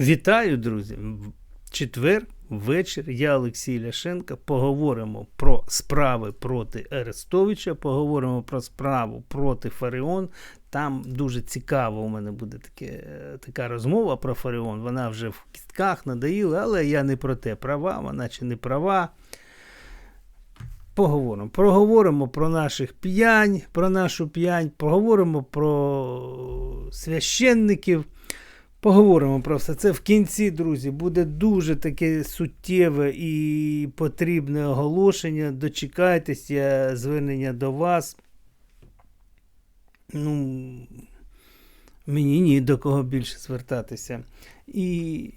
Вітаю, друзі! Четвер вечір я, Олексій Ляшенко, поговоримо про справи проти Арестовича, поговоримо про справу проти Фаріон. Там дуже цікаво у мене буде таке, е, така розмова про Фаріон. Вона вже в кістках надоїла, але я не про те, права вона чи не права. Поговоримо. Проговоримо про наших п'янь, про нашу п'янь, поговоримо про священників. Поговоримо про все це в кінці, друзі. Буде дуже таке суттєве і потрібне оголошення. Дочекайтесь, я звернення до вас. Ну, мені ні до кого більше звертатися. І,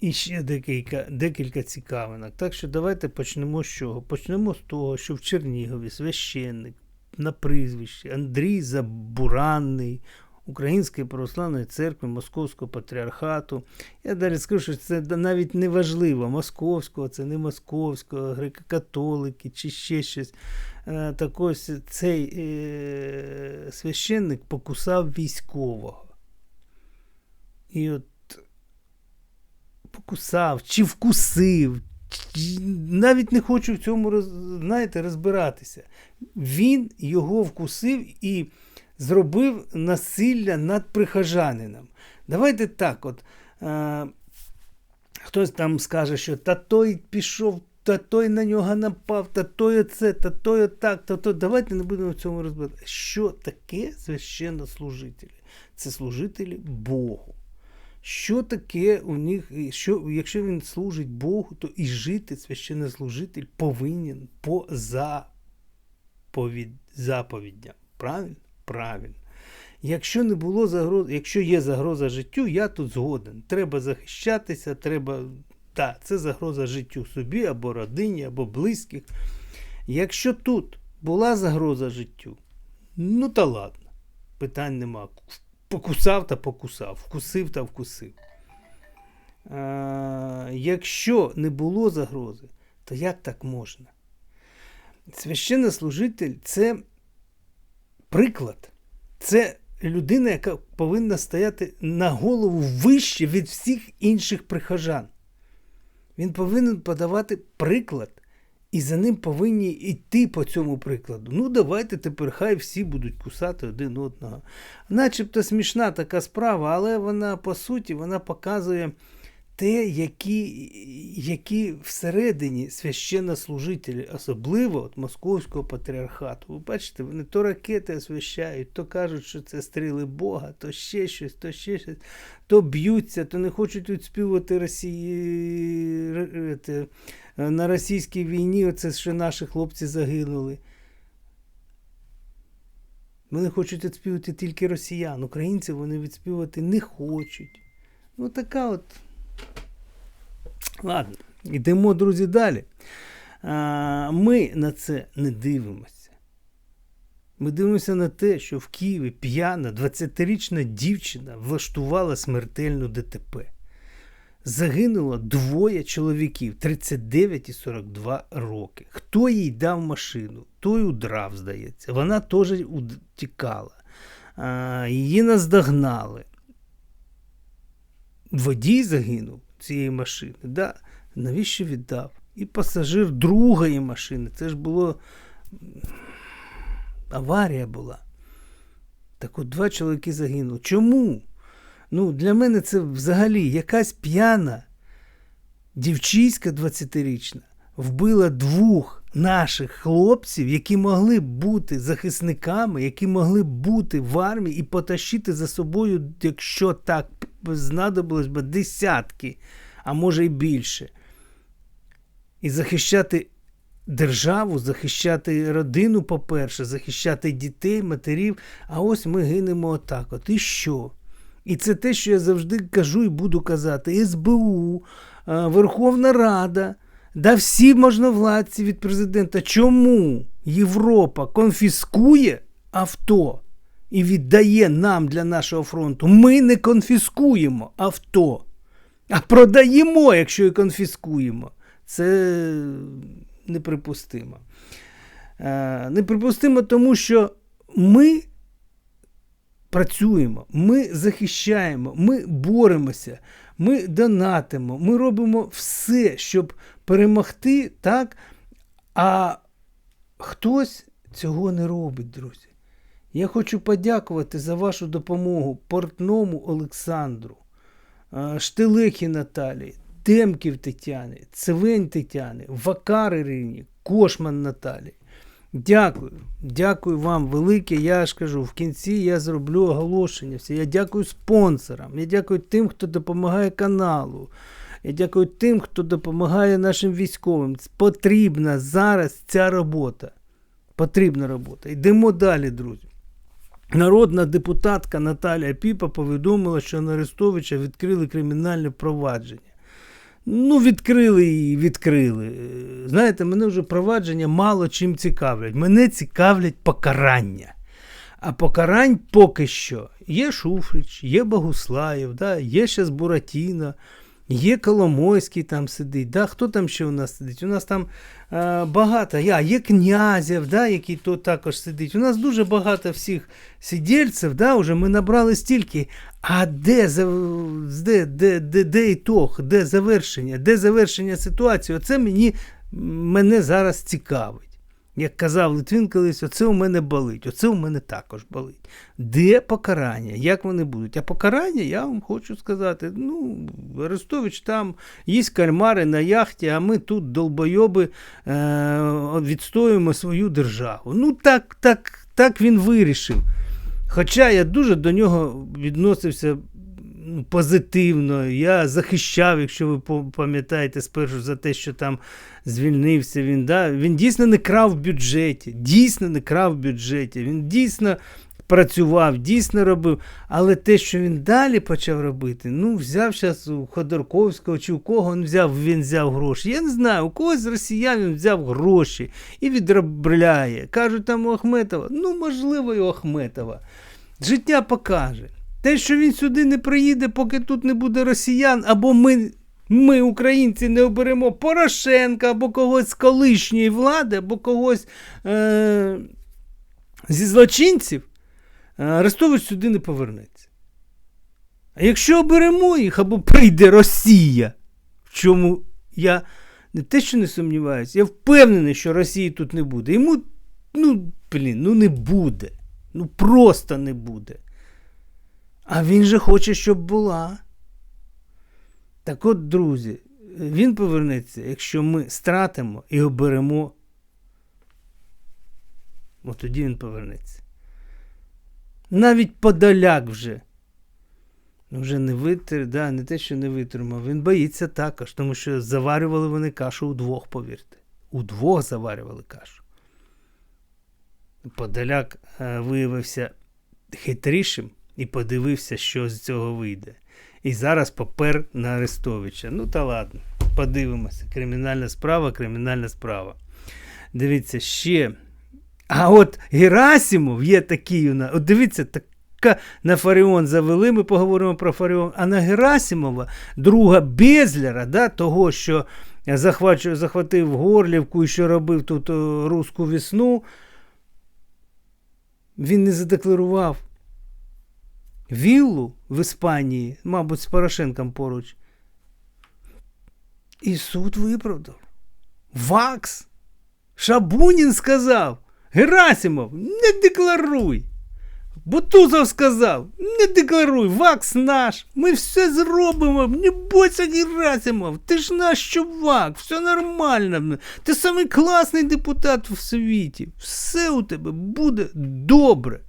і ще декілька, декілька цікавинок. Так що давайте почнемо з чого? Почнемо з того, що в Чернігові священник на прізвище Андрій Забуранний. Української православної церкви Московського патріархату. Я далі скажу, що це навіть не важливо, московського, це не московського, греко-католики чи ще щось. Е, так ось цей е, священник покусав військового. І от покусав, чи вкусив. Навіть не хочу в цьому знаєте, розбиратися. Він його вкусив і зробив насилля над прихожанином. Давайте так. от, е, Хтось там скаже, що та той пішов, та той на нього напав, та той це, та той так, та той. Давайте не будемо в цьому розбирати. Що таке священнослужителі? Це служителі Богу. Що таке у них, що, якщо він служить Богу, то і жити священнослужитель повинен по заповідь. Правильно? Правильно. Якщо не було загрози, якщо є загроза життю, я тут згоден. Треба захищатися, треба. Так, це загроза життю собі або родині, або близьких. Якщо тут була загроза життю, ну та ладно, питань нема. Покусав та покусав, вкусив та вкусив. А, Якщо не було загрози, то як так можна? Священнослужитель це приклад. Це людина, яка повинна стояти на голову вище від всіх інших прихожан. Він повинен подавати приклад, і за ним повинні йти по цьому прикладу. Ну, давайте тепер хай всі будуть кусати один одного. Начебто смішна така справа, але вона по суті вона показує те, які які всередині священнослужителі, особливо от Московського патріархату. Ви бачите, вони то ракети освящають, то кажуть, що це стріли Бога, то ще щось, то ще щось, то б'ються, то не хочуть відспівати Росії на російській війні. Оце що наші хлопці загинули. Вони хочуть відспівати тільки росіян. Українці вони відспівати не хочуть. Ну, така от. Ладно, йдемо, друзі, далі. Ми на це не дивимося. Ми дивимося на те, що в Києві п'яна 20-річна дівчина влаштувала смертельну ДТП. Загинуло двоє чоловіків 39 і 42 роки. Хто їй дав машину, той удрав, здається. Вона теж утікала. Її наздогнали. Водій загинув цієї машини. Да, Навіщо віддав? І пасажир другої машини. Це ж було аварія була. Так от два чоловіки загинули. Чому? Ну, Для мене це взагалі якась п'яна дівчиська 20-річна вбила двох наших хлопців, які могли б бути захисниками, які могли б бути в армії і потащити за собою, якщо так знадобилось би десятки, а може й більше. І захищати державу, захищати родину, по-перше, захищати дітей, матерів. А ось ми гинемо отак. От і що? І це те, що я завжди кажу і буду казати: СБУ, Верховна Рада, да всі можновладці від президента. Чому Європа конфіскує авто? і віддає нам для нашого фронту, ми не конфіскуємо авто, а продаємо, якщо і конфіскуємо. Це неприпустимо. Е, неприпустимо, тому що ми працюємо, ми захищаємо, ми боремося, ми донатимо, ми робимо все, щоб перемогти, так? А хтось цього не робить, друзі. Я хочу подякувати за вашу допомогу Портному Олександру, Штелехі Наталії, Темків Тетяни, Цевень Тетяни, Вакар Ірині, Кошман Наталії. Дякую, дякую вам велике. Я ж кажу, в кінці я зроблю оголошення. Я дякую спонсорам. Я дякую тим, хто допомагає каналу. Я дякую тим, хто допомагає нашим військовим. Потрібна зараз ця робота. Потрібна робота. Йдемо далі, друзі. Народна депутатка Наталія Піпа повідомила, що на Арестовича відкрили кримінальне провадження. Ну, відкрили і відкрили. Знаєте, мене вже провадження мало чим цікавлять. Мене цікавлять покарання. А покарань поки що є Шуфрич, є Богуслаєв, да, є ще Буратіно, є Коломойський там сидить. Да, Хто там ще у нас сидить? У нас там е, багато. Я, є Князєв, да, який тут також сидить. У нас дуже багато всіх сидільців, да, вже ми набрали стільки. А де, де, де, де, де ітог, де завершення, де завершення ситуації? Оце мені, мене зараз цікавить. Як казав Литвин колись, оце у мене болить, оце у мене також болить. Де покарання? Як вони будуть? А покарання, я вам хочу сказати, ну, Арестович там є кальмари на яхті, а ми тут, долбойоби, е- відстоюємо свою державу. Ну, так, так, так він вирішив. Хоча я дуже до нього відносився ну, позитивно, я захищав, якщо ви пам'ятаєте, спершу за те, що там звільнився він. Да? Він дійсно не крав в бюджеті, дійсно не крав в бюджеті. Він дійсно працював, дійсно робив. Але те, що він далі почав робити, ну, взяв зараз у Ходорковського чи у кого він взяв, він взяв гроші. Я не знаю, у когось з росіян він взяв гроші і відробляє. Кажуть, там у Ахметова. Ну, можливо, і у Ахметова. Життя покаже. Те, що він сюди не приїде, поки тут не буде росіян, або ми, ми, українці, не оберемо Порошенка, або когось з колишньої влади, або когось е- зі злочинців, е, Арестович сюди не повернеться. А якщо оберемо їх, або прийде Росія, в чому я не те, що не сумніваюся, я впевнений, що Росії тут не буде. Йому, ну, блін, ну не буде. Ну просто не буде. А він же хоче, щоб була. Так от, друзі, він повернеться, якщо ми стратимо і оберемо. От тоді він повернеться. Навіть Подоляк вже. Ну, вже не витер, да, не те, що не витримав. Він боїться також, тому що заварювали вони кашу удвох, повірте. Удвох заварювали кашу. Подоляк е, виявився хитрішим і подивився, що з цього вийде. І зараз попер на Арестовича. Ну та ладно, подивимося. Кримінальна справа, кримінальна справа. Дивіться, ще. А от Герасимов є такий у нас. От дивіться, така на Фаріон завели, ми поговоримо про Фаріон. А на Герасимова, друга Безляра, да, того, що захвачу, захватив Горлівку і що робив тут о, руську весну, він не задекларував віллу в Іспанії, мабуть, з Порошенком поруч. І суд виправдав. Вакс. Шабунін сказав. Герасимов, не декларуй. Бутузов сказав, не декларуй, вакс наш. Ми все зробимо. Не бойся, Герасимов. Ти ж наш чувак, все нормально. Ти самий класний депутат в світі. Все у тебе буде добре.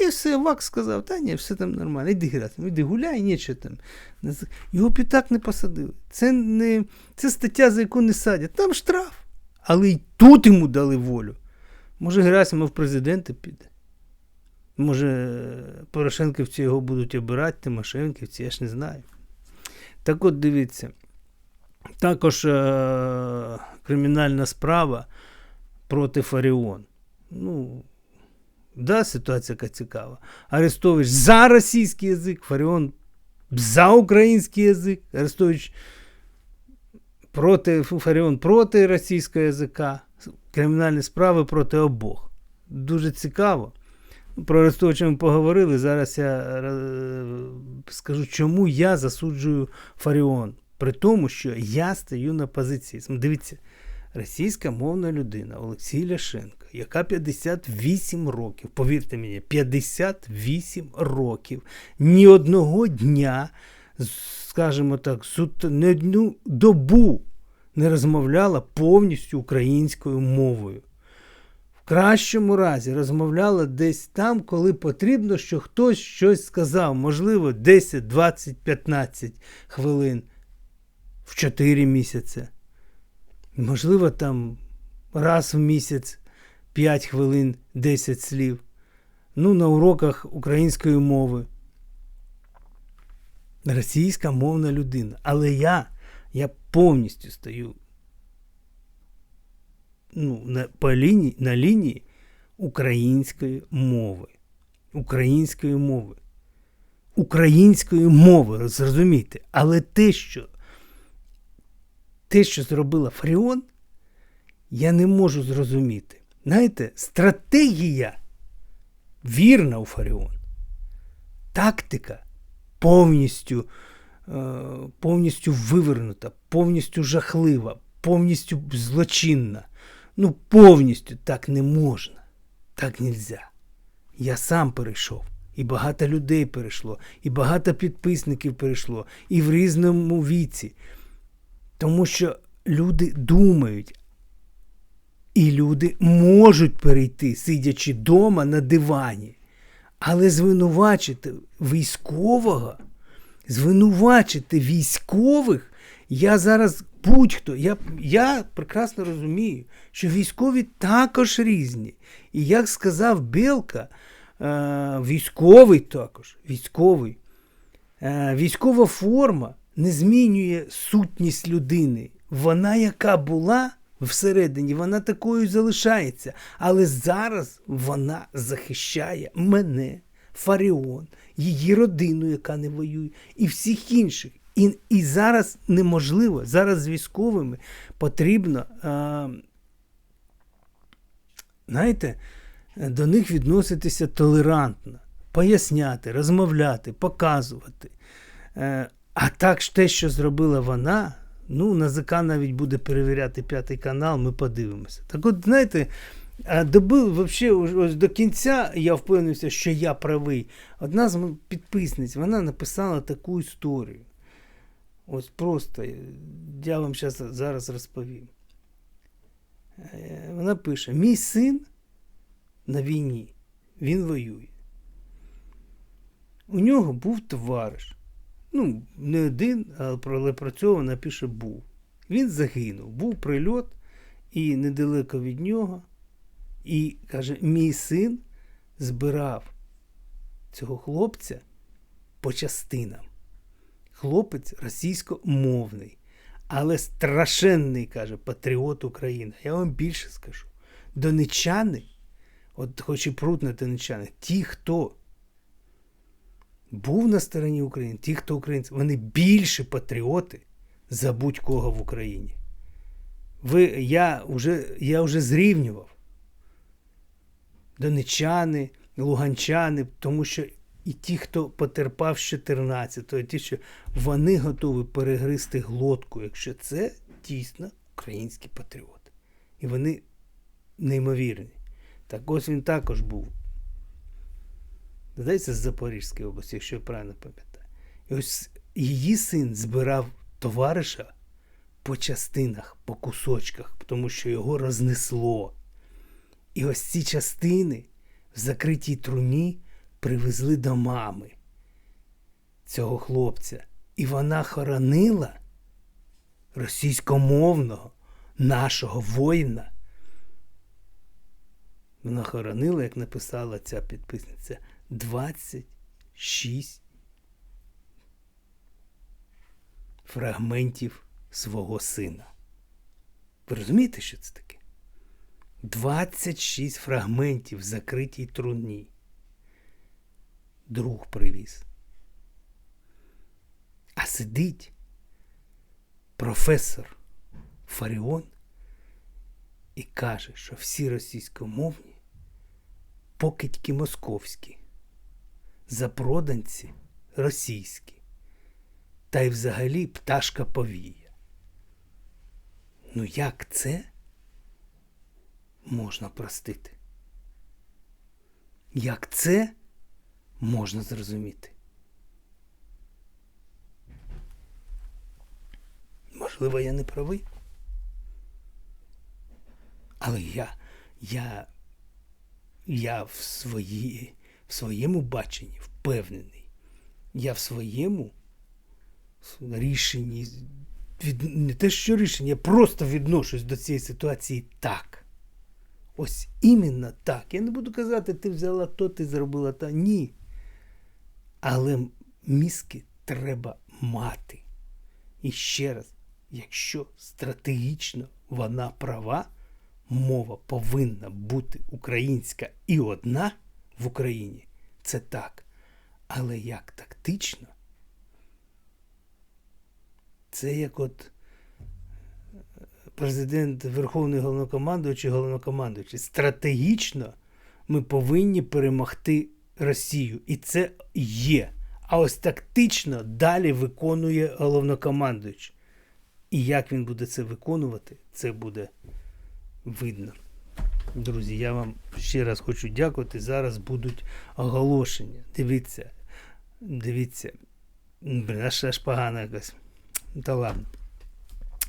І все, Вакс сказав, та ні, все там нормально, іди Герасимов, іди гуляй, нічого там. Його пітак не посадили. Це не це стаття, за яку не садять. Там штраф. Але й тут йому дали волю. Може, Герасимов в президенти піде. Може, Порошенківці його будуть обирати, Тимошенківці, я ж не знаю. Так от дивіться. Також е- кримінальна справа проти Фаріон. Ну, да, ситуація яка цікава. Арестович за російський язик, Фаріон за український язик. Арестович проти Фаріон проти російського язика. Кримінальні справи проти обох. Дуже цікаво. Про Арестовича ми поговорили. Зараз я е, скажу, чому я засуджую Фаріон. При тому, що я стою на позиції. Дивіться, російська мовна людина Олексій Ляшенко, яка 58 років, повірте мені, 58 років, ні одного дня, скажімо так, не одну добу не розмовляла повністю українською мовою. В кращому разі розмовляла десь там, коли потрібно, що хтось щось сказав, можливо, 10, 20, 15 хвилин в 4 місяці. Можливо, там раз в місяць 5 хвилин 10 слів. Ну, на уроках української мови. Російська мовна людина. Але я я повністю стою ну, на, по лінії, на лінії української мови. Української мови. Української мови, зрозумійте. Але те, що те, що зробила Фаріон, я не можу зрозуміти. Знаєте, стратегія вірна у Фаріон. Тактика повністю е, повністю вивернута, повністю жахлива, повністю злочинна. Ну, повністю так не можна. Так нельзя. Я сам перейшов. І багато людей перейшло, і багато підписників перейшло, і в різному віці. Тому що люди думають, і люди можуть перейти, сидячи вдома на дивані. Але звинувачити військового, звинувачити військових, я зараз будь-хто, я я прекрасно розумію, що військові також різні. І як сказав Білка, е, військовий також, військовий, е, військова форма не змінює сутність людини. Вона, яка була всередині, вона такою залишається. Але зараз вона захищає мене, Фаріон, її родину, яка не воює, і всіх інших. І і зараз неможливо, зараз з військовими потрібно, а, знаєте, до них відноситися толерантно, поясняти, розмовляти, показувати. Е, а так те, що зробила вона, ну, НАЗК навіть буде перевіряти п'ятий канал, ми подивимося. Так от, знаєте, добив, взагалі, ось до кінця я впевнився, що я правий. Одна з підписниць вона написала таку історію. Ось просто я вам зараз, зараз розповім. Е, вона пише: Мій син на війні, він воює. У нього був товариш. Ну, не один, але працьовано пише був. Він загинув. Був прильот, і недалеко від нього. І каже, мій син збирав цього хлопця по частинам хлопець російськомовний, але страшенний, каже, патріот України. Я вам більше скажу. Донечани, от хоч і прут на донечани, ті, хто був на стороні України, ті, хто українці, вони більше патріоти за будь-кого в Україні. Ви, Я вже я вже зрівнював донечани, луганчани, тому що і ті, хто потерпав з 14-го, ті, що вони готові перегризти глотку, якщо це дійсно українські патріоти. І вони неймовірні. Так ось він також був. Здається, з Запорізької області, якщо я правильно пам'ятаю. І ось її син збирав товариша по частинах, по кусочках, тому що його рознесло. І ось ці частини в закритій труні привезли до мами цього хлопця. І вона хоронила російськомовного нашого воїна. Вона хоронила, як написала ця підписниця, 26 фрагментів свого сина. Ви розумієте, що це таке? 26 фрагментів в закритій труні друг привіз. А сидить професор Фаріон і каже, що всі російськомовні покидьки московські, запроданці російські, та й взагалі пташка повія. Ну як це можна простити? Як це можна зрозуміти? Можливо, я не правий. Але я, я, я в, свої, в своєму баченні впевнений. Я в своєму рішенні, від, не те, що рішення, я просто відношусь до цієї ситуації так. Ось іменно так. Я не буду казати, ти взяла то, ти зробила то. Ні. Але мізки треба мати. І ще раз, якщо стратегічно вона права, мова повинна бути українська і одна в Україні, це так. Але як тактично, це як от президент Верховний головнокомандуючий, головнокомандуючий. Стратегічно ми повинні перемогти Росію. І це є. А ось тактично далі виконує головнокомандуючий. І як він буде це виконувати, це буде видно. Друзі, я вам ще раз хочу дякувати. Зараз будуть оголошення. Дивіться, дивіться. Блін, аж аж погано якось. Та ладно.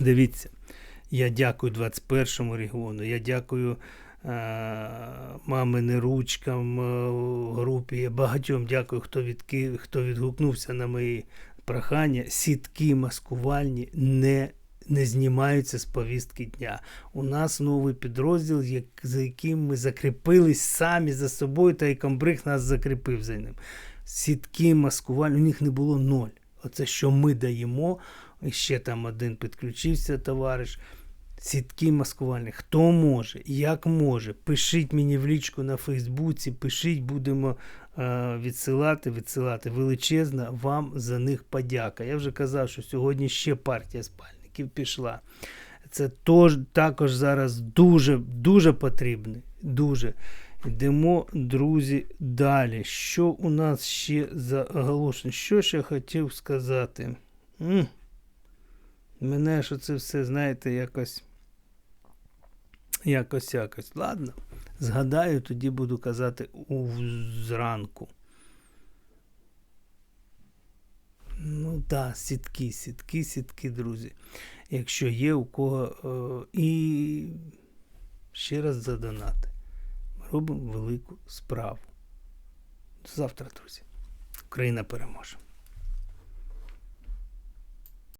Дивіться. Я дякую 21-му регіону. Я дякую е, мамини ручкам, е, групі. Я багатьом дякую, хто, відки, хто відгукнувся на мої прохання. Сітки маскувальні не не знімаються з повістки дня. У нас новий підрозділ, як, за яким ми закріпились самі за собою, та і комбриг нас закріпив за ним. Сітки маскувальні, у них не було ноль. Оце, що ми даємо. І ще там один підключився, товариш. Сітки маскувальні. Хто може, як може, пишіть мені в лічку на Фейсбуці, пишіть, будемо е, відсилати, відсилати. Величезна вам за них подяка. Я вже казав, що сьогодні ще партія спальників пішла. Це тож, також зараз дуже дуже потрібно. Дуже. Йдемо, друзі, далі. Що у нас ще за оголошення? Що я хотів сказати? М? Мене що це все, знаєте, якось. Якось якось. Ладно. Згадаю, тоді буду казати у зранку. Ну так, сітки, сітки, сітки, друзі. Якщо є у кого. Е, і ще раз задонати. Робимо велику справу. До завтра, друзі. Україна переможе.